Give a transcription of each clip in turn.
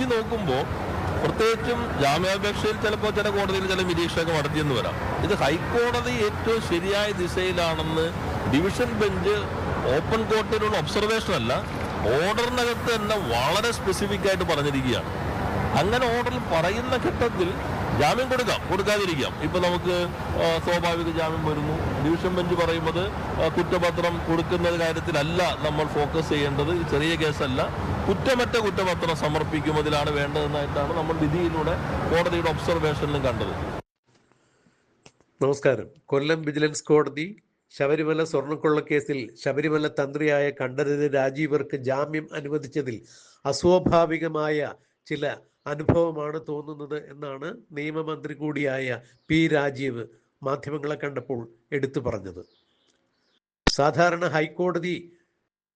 വിധി നോക്കുമ്പോൾ പ്രത്യേകിച്ചും ജാമ്യാപേക്ഷയിൽ ചിലപ്പോൾ ചില കോടതിയിൽ ചില നിരീക്ഷകർ മടത്തിയെന്ന് വരാം. ഇത് ഹൈക്കോടതി ഏറ്റവും ശരിയായ ദിശയിലാണെന്ന് ഡിവിഷൻ ബെഞ്ച് ഓപ്പൺ കോർട്ടിലുള്ള ഒബ്സർവേഷൻ അല്ല ഓർഡറിനകത്ത് തന്നെ വളരെ സ്പെസിഫിക് ആയിട്ട് പറഞ്ഞിരിക്കുകയാണ്. അങ്ങനെ ഓർഡറിൽ പറയുന്ന ഘട്ടത്തിൽ ജാമ്യം കൊടുക്കാം. കൊടുക്കാതിരിക്കാം. ഇപ്പൊ നമുക്ക് സ്വാഭാവിക ജാമ്യം വരുന്നു. ഡിവിഷൻ ബെഞ്ച് പറയുന്നത് കുറ്റപത്രം കൊടുക്കുന്ന കാര്യത്തിലല്ല നമ്മൾ ഫോക്കസ് ചെയ്യേണ്ടത്. ചെറിയ കേസല്ല. കുറ്റമറ്റ കുറ്റപത്രം സമർപ്പിക്കുന്നതിലാണ് വേണ്ടതെന്നായിട്ടാണ് നമ്മൾ വിധിയിലൂടെ കോടതിയുടെ ഒബ്സർവേഷനിലും കണ്ടത്. നമസ്കാരം. കൊല്ലം വിജിലൻസ് കോടതി ശബരിമല സ്വർണക്കൊള്ള കേസിൽ ശബരിമല തന്ത്രിയായ കണ്ഠരര് രാജീവർക്ക് ജാമ്യം അനുവദിച്ചതിൽ അസ്വാഭാവികമായ ചില അനുഭവമാണ് തോന്നുന്നത് എന്നാണ് നിയമമന്ത്രി കൂടിയായ പി രാജീവ് മാധ്യമങ്ങളെ കണ്ടപ്പോൾ എടുത്തു പറഞ്ഞത്. സാധാരണ ഹൈക്കോടതി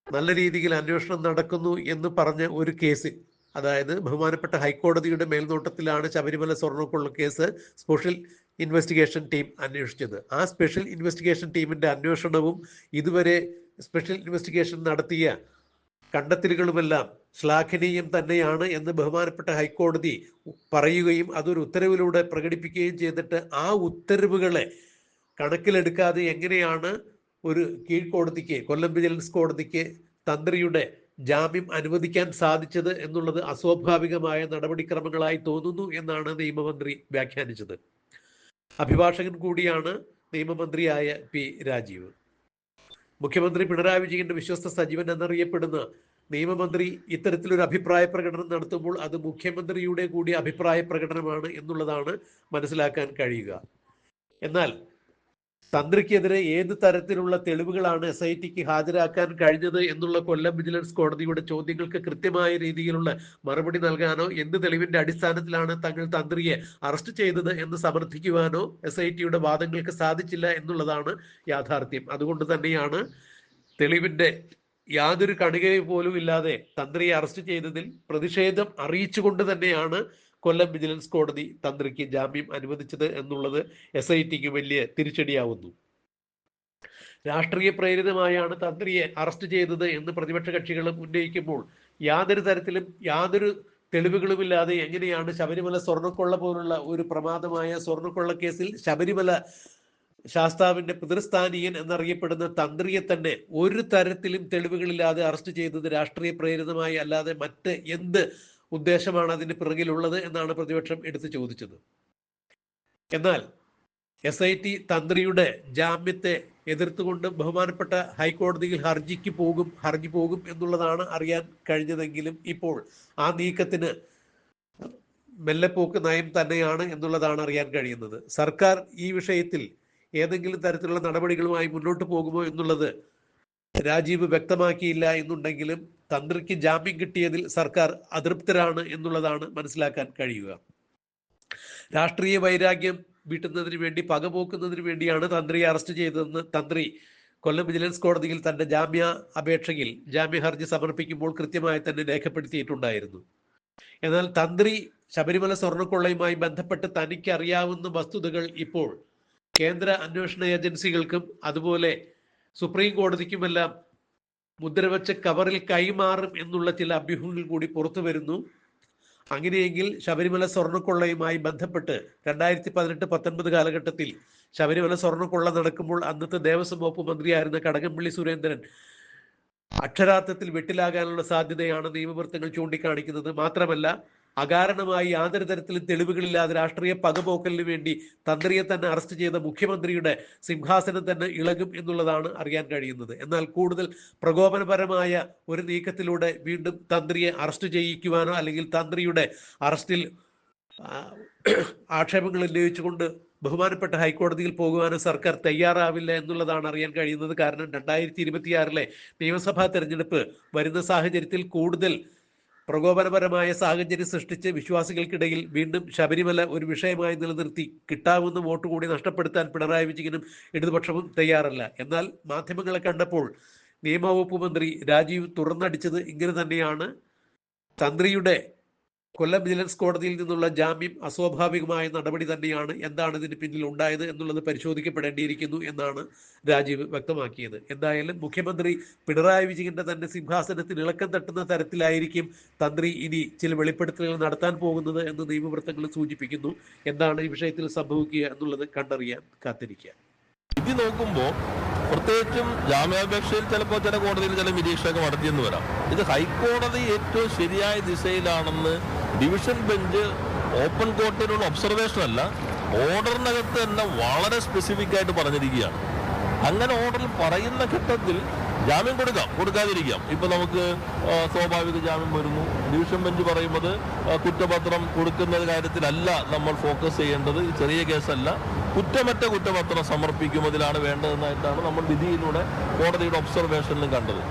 നല്ല രീതിയിൽ അന്വേഷണം നടക്കുന്നു എന്ന് പറഞ്ഞ ഒരു കേസ് അതായത് ബഹുമാനപ്പെട്ട ഹൈക്കോടതിയുടെ മേൽനോട്ടത്തിലാണ് ശബരിമല സ്വർണക്കൊള്ള കേസ് സ്പെഷ്യൽ ഇൻവെസ്റ്റിഗേഷൻ ടീം അന്വേഷിച്ചത്. ആ സ്പെഷ്യൽ ഇൻവെസ്റ്റിഗേഷൻ ടീമിന്റെ അന്വേഷണവും ഇതുവരെ സ്പെഷ്യൽ ഇൻവെസ്റ്റിഗേഷൻ നടത്തിയ കണ്ടെത്തലുകളുമെല്ലാം ശ്ലാഘനീയം തന്നെയാണ് എന്ന് ബഹുമാനപ്പെട്ട ഹൈക്കോടതി പറയുകയും അതൊരു ഉത്തരവിലൂടെ പ്രകടിപ്പിക്കുകയും ചെയ്തിട്ട് ആ ഉത്തരവുകളെ കണക്കിലെടുക്കാതെ എങ്ങനെയാണ് ഒരു കീഴ്ക്കോടതിക്ക് കൊല്ലം വിജിലൻസ് കോടതിക്ക് തന്ത്രിയുടെ ജാമ്യം അനുവദിക്കാൻ സാധിച്ചത് എന്നുള്ളത് അസ്വാഭാവികമായ നടപടിക്രമങ്ങളായി തോന്നുന്നു എന്നാണ് നിയമമന്ത്രി വ്യാഖ്യാനിച്ചത്. അഭിഭാഷകൻ കൂടിയാണ് നിയമമന്ത്രിയായ പി രാജീവ്. മുഖ്യമന്ത്രി പിണറായി വിജയന്റെ വിശ്വസ്ത സജീവൻ എന്നറിയപ്പെടുന്ന നിയമമന്ത്രി ഇത്തരത്തിലൊരു അഭിപ്രായ പ്രകടനം നടത്തുമ്പോൾ അത് മുഖ്യമന്ത്രിയുടെ കൂടി അഭിപ്രായ പ്രകടനമാണ് എന്നുള്ളതാണ് മനസ്സിലാക്കാൻ കഴിയുക. എന്നാൽ തന്ത്രിക്കെതിരെ ഏത് തരത്തിലുള്ള തെളിവുകളാണ് എസ് ഐ ടിക്ക് ഹാജരാക്കാൻ കഴിഞ്ഞത് എന്നുള്ള കൊല്ലം വിജിലൻസ് കോടതിയുടെ ചോദ്യങ്ങൾക്ക് കൃത്യമായ രീതിയിലുള്ള മറുപടി നൽകാനോ എന്ത് തെളിവിന്റെ അടിസ്ഥാനത്തിലാണ് തങ്ങൾ തന്ത്രിയെ അറസ്റ്റ് ചെയ്തത് എന്ന് സമർത്ഥിക്കുവാനോ എസ് ഐ ടിയുടെ വാദങ്ങൾക്ക് സാധിച്ചില്ല എന്നുള്ളതാണ് യാഥാർത്ഥ്യം. അതുകൊണ്ട് തന്നെയാണ് തെളിവിന്റെ യാതൊരു കണികയും പോലും ഇല്ലാതെ തന്ത്രിയെ അറസ്റ്റ് ചെയ്തതിൽ പ്രതിഷേധം അറിയിച്ചുകൊണ്ട് തന്നെയാണ് കൊല്ലം വിജിലൻസ് കോടതി തന്ത്രിക്ക് ജാമ്യം അനുവദിച്ചത് എന്നുള്ളത് എസ് ഐ ടിക്ക് വലിയ തിരിച്ചടിയാവുന്നു. രാഷ്ട്രീയ പ്രേരിതമായാണ് തന്ത്രിയെ അറസ്റ്റ് ചെയ്തത് എന്ന് പ്രതിപക്ഷ കക്ഷികളും ഉന്നയിക്കുമ്പോൾ യാതൊരു തരത്തിലും യാതൊരു തെളിവുകളുമില്ലാതെ എങ്ങനെയാണ് ശബരിമല സ്വർണക്കൊള്ള പോലുള്ള ഒരു പ്രമാദമായ സ്വർണക്കൊള്ള കേസിൽ ശബരിമല ശാസ്താവിന്റെ പിതൃസ്ഥാനീയൻ എന്നറിയപ്പെടുന്ന തന്ത്രിയെ തന്നെ ഒരു തരത്തിലും തെളിവുകളില്ലാതെ അറസ്റ്റ് ചെയ്തത് രാഷ്ട്രീയ പ്രേരിതമായി അല്ലാതെ മറ്റ് എന്ത് ഉദ്ദേശമാണ് അതിന് പിറകിലുള്ളത് എന്നാണ് പ്രതിപക്ഷം എടുത്തു ചോദിച്ചത്. എന്നാൽ എസ് ഐ ടി തന്ത്രിയുടെ ജാമ്യത്തെ എതിർത്തുകൊണ്ട് ബഹുമാനപ്പെട്ട ഹൈക്കോടതിയിൽ ഹർജിക്ക് പോകും ഹർജി പോകും എന്നുള്ളതാണ് അറിയാൻ കഴിഞ്ഞതെങ്കിലും ഇപ്പോൾ ആ നീക്കത്തിന് മെല്ലെപ്പോക്ക് നയം തന്നെയാണ് എന്നുള്ളതാണ് അറിയാൻ കഴിയുന്നത്. സർക്കാർ ഈ വിഷയത്തിൽ ഏതെങ്കിലും തരത്തിലുള്ള നടപടികളുമായി മുന്നോട്ട് പോകുമോ എന്നുള്ളത് രാജീവ് വ്യക്തമാക്കിയില്ല എന്നുണ്ടെങ്കിലും തന്ത്രിക്ക് ജാമ്യം കിട്ടിയതിൽ സർക്കാർ അതൃപ്തരാണ് എന്നുള്ളതാണ് മനസ്സിലാക്കാൻ കഴിയുക. രാഷ്ട്രീയ വൈരാഗ്യം വീട്ടുന്നതിന് വേണ്ടി പകപോക്കുന്നതിന് വേണ്ടിയാണ് തന്ത്രിയെ അറസ്റ്റ് ചെയ്തതെന്ന് തന്ത്രി കൊല്ലം വിജിലൻസ് കോടതിയിൽ തന്റെ ജാമ്യ അപേക്ഷയിൽ ജാമ്യ ഹർജി സമർപ്പിക്കുമ്പോൾ കൃത്യമായി തന്നെ രേഖപ്പെടുത്തിയിട്ടുണ്ടായിരുന്നു. എന്നാൽ തന്ത്രി ശബരിമല സ്വർണക്കൊള്ളയുമായി ബന്ധപ്പെട്ട് തനിക്കറിയാവുന്ന വസ്തുതകൾ ഇപ്പോൾ കേന്ദ്ര അന്വേഷണ ഏജൻസികൾക്കും അതുപോലെ സുപ്രീം കോടതിക്കുമെല്ലാം മുദ്രവച്ച കവറിൽ കൈമാറും എന്നുള്ള ചില അഭ്യൂഹങ്ങൾ കൂടി പുറത്തു വരുന്നു. അങ്ങനെയെങ്കിൽ ശബരിമല സ്വർണക്കൊള്ളയുമായി ബന്ധപ്പെട്ട് രണ്ടായിരത്തി പതിനെട്ട് പത്തൊൻപത് കാലഘട്ടത്തിൽ ശബരിമല സ്വർണക്കൊള്ള നടക്കുമ്പോൾ അന്നത്തെ ദേവസ്വം വകുപ്പ് മന്ത്രിയായിരുന്ന കടകംപള്ളി സുരേന്ദ്രൻ അക്ഷരാർത്ഥത്തിൽ വെട്ടിലാകാനുള്ള സാധ്യതയാണ് നിയമവൃത്തങ്ങൾ ചൂണ്ടിക്കാണിക്കുന്നത്. മാത്രമല്ല അകാരണമായി യാതൊരു തരത്തിലും തെളിവുകളില്ലാതെ രാഷ്ട്രീയ പകപോക്കലിന് വേണ്ടി തന്ത്രിയെ തന്നെ അറസ്റ്റ് ചെയ്ത മുഖ്യമന്ത്രിയുടെ സിംഹാസനം തന്നെ ഇളകും എന്നുള്ളതാണ് അറിയാൻ കഴിയുന്നത്. എന്നാൽ കൂടുതൽ പ്രകോപനപരമായ ഒരു നീക്കത്തിലൂടെ വീണ്ടും തന്ത്രിയെ അറസ്റ്റ് ചെയ്യിക്കുവാനോ അല്ലെങ്കിൽ തന്ത്രിയുടെ അറസ്റ്റിൽ ആക്ഷേപങ്ങൾ ഉന്നയിച്ചുകൊണ്ട് ബഹുമാനപ്പെട്ട ഹൈക്കോടതിയിൽ പോകുവാനോ സർക്കാർ തയ്യാറാവില്ല എന്നുള്ളതാണ് അറിയാൻ കഴിയുന്നത്. കാരണം രണ്ടായിരത്തി ഇരുപത്തിയാറിലെ നിയമസഭാ തെരഞ്ഞെടുപ്പ് വരുന്ന സാഹചര്യത്തിൽ കൂടുതൽ പ്രകോപനപരമായ സാഹചര്യം സൃഷ്ടിച്ച് വിശ്വാസികൾക്കിടയിൽ വീണ്ടും ശബരിമല ഒരു വിഷയമായി നിലനിർത്തി കിട്ടാവുന്ന വോട്ട് കൂടി നഷ്ടപ്പെടുത്താൻ പിണറായി വിജയനും ഇടതുപക്ഷവും തയ്യാറല്ല. എന്നാൽ മാധ്യമങ്ങളെ കണ്ടപ്പോൾ നിയമവകുപ്പ് മന്ത്രി രാജീവ് തുറന്നടിച്ചത് ഇങ്ങനെ തന്നെയാണ്. തന്ത്രിയുടെ കൊല്ലം വിജിലൻസ് കോടതിയിൽ നിന്നുള്ള ജാമ്യം അസ്വാഭാവികമായ നടപടി തന്നെയാണ് എന്താണ് ഇതിന് പിന്നിൽ ഉണ്ടായത് എന്നുള്ളത് പരിശോധിക്കപ്പെടേണ്ടിയിരിക്കുന്നു എന്നാണ് രാജീവ് വ്യക്തമാക്കിയത്. എന്തായാലും മുഖ്യമന്ത്രി പിണറായി വിജയന്റെ തന്നെ സിംഹാസനത്തിന് ഇളക്കം തട്ടുന്ന തരത്തിലായിരിക്കും തന്ത്രി ഇനി ചില വെളിപ്പെടുത്തലുകൾ നടത്താൻ പോകുന്നത് എന്ന് നിയമവൃത്തങ്ങൾ സൂചിപ്പിക്കുന്നു. എന്താണ് ഈ വിഷയത്തിൽ സംഭവിക്കുക എന്നുള്ളത് കണ്ടറിയാൻ കാത്തിരിക്കുക. ഇത് നോക്കുമ്പോൾ പ്രത്യേകിച്ചും ജാമ്യാപേക്ഷയിൽ ചിലപ്പോൾ ചില കോടതിയിൽ ചില നിരീക്ഷകർ നടത്തിയെന്ന് വരാം. ഇത് ഹൈക്കോടതി ഏറ്റവും ശരിയായ ദിശയിലാണെന്ന് ഡിവിഷൻ ബെഞ്ച് ഓപ്പൺ കോർട്ടിനുള്ള ഒബ്സർവേഷൻ അല്ല ഓർഡറിനകത്ത് തന്നെ വളരെ സ്പെസിഫിക് ആയിട്ട് പറഞ്ഞിരിക്കുകയാണ്. അങ്ങനെ ഓർഡറിൽ പറയുന്ന ഘട്ടത്തിൽ ജാമ്യം കൊടുക്കാം കൊടുക്കാതിരിക്കാം. ഇപ്പൊ നമുക്ക് സ്വാഭാവിക ജാമ്യം വരുന്നു. ഡിവിഷൻ ബെഞ്ച് പറയുന്നത് കുറ്റപത്രം കൊടുക്കുന്ന കാര്യത്തിലല്ല നമ്മൾ ഫോക്കസ് ചെയ്യേണ്ടത്. ചെറിയ കേസല്ല. കുറ്റമറ്റ കുറ്റപത്രം സമർപ്പിക്കുമതിലാണ് വേണ്ടതെന്നായിട്ടാണ് നമ്മൾ വിധിയിലൂടെ കോടതിയുടെ ഒബ്സർവേഷനിലും കണ്ടത്.